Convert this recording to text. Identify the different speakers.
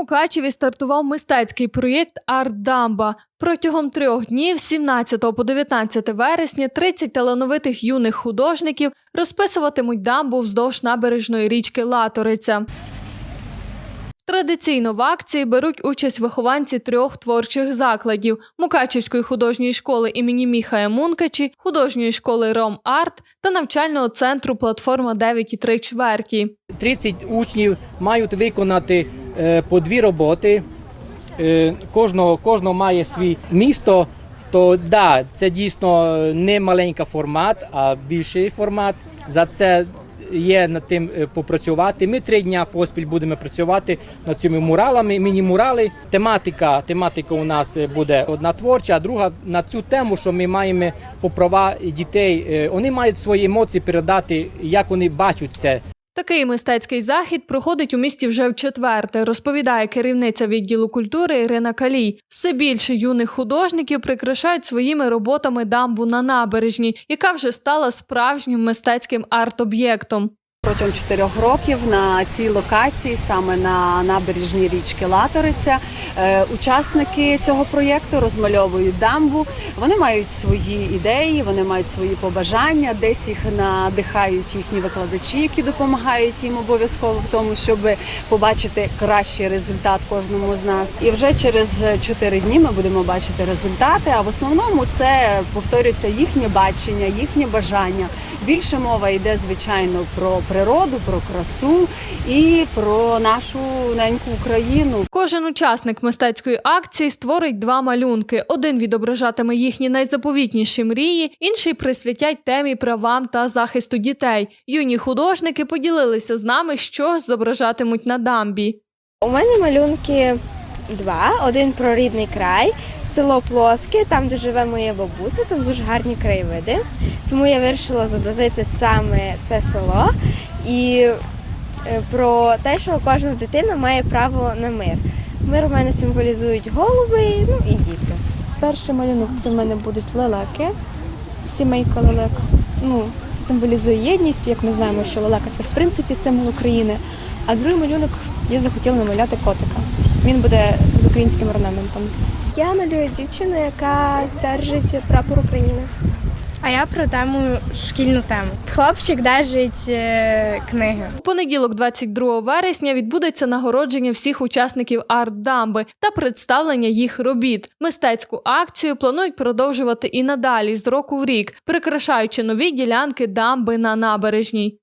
Speaker 1: Мукачеві стартував мистецький проєкт Арт Дамба. Протягом трьох днів, з 17 по 19 вересня, 30 талановитих юних художників розписуватимуть дамбу вздовж набережної річки Латориця. Традиційно в акції беруть участь вихованці трьох творчих закладів: Мукачівської художньої школи імені Міхая Мункачі, художньої школи Ром Арт та навчального центру Платформа 9,3 чверті.
Speaker 2: 30 учнів мають виконати по дві роботи. Е, Кожного, кожного має свій місто. То да, це дійсно не маленький формат, а більший формат. За це є над тим е, попрацювати. Ми три дня поспіль будемо працювати над цими муралами, міні-мурали. Тематика, тематика у нас е, буде одна творча, а друга на цю тему, що ми маємо по права дітей. Е, Вони мають свої емоції передати, як вони бачать це.
Speaker 1: Такий мистецький захід проходить у місті вже в четверте, розповідає керівниця відділу культури Ірина Калій. Все більше юних художників прикрашають своїми роботами дамбу на набережні, яка вже стала справжнім мистецьким арт-об'єктом.
Speaker 3: Протягом чотирьох років на цій локації, саме на набережній річки Латориця, е, учасники цього проєкту розмальовують дамбу. Вони мають свої ідеї, вони мають свої побажання. Десь їх надихають їхні викладачі, які допомагають їм обов'язково в тому, щоб побачити кращий результат кожному з нас. І вже через чотири дні ми будемо бачити результати. А в основному це повторюся їхнє бачення, їхнє бажання. Більше мова йде звичайно про природу, про красу і про нашу неньку Україну.
Speaker 1: Кожен учасник мистецької акції створить два малюнки: один відображатиме їхні найзаповітніші мрії, інший присвятять темі правам та захисту дітей. Юні художники поділилися з нами, що зображатимуть на дамбі.
Speaker 4: У мене малюнки два. Один про рідний край, село Плоске, там, де живе моя бабуся, там дуже гарні краєвиди. Тому я вирішила зобразити саме це село і е, про те, що кожна дитина має право на мир. Мир у мене символізують голуби ну, і діти.
Speaker 5: Перший малюнок це в мене будуть лелеки, сімейка лелек. Ну, це символізує єдність, як ми знаємо, що лелека це в принципі символ України. А другий малюнок я захотіла намаляти котика. Він буде з українським орнаментом.
Speaker 4: Я малюю дівчину, яка держить прапор України.
Speaker 6: А я про тему шкільну тему. Хлопчик держить е, книги.
Speaker 1: У понеділок, 22 вересня, відбудеться нагородження всіх учасників арт-дамби та представлення їх робіт. Мистецьку акцію планують продовжувати і надалі з року в рік, прикрашаючи нові ділянки дамби на набережній.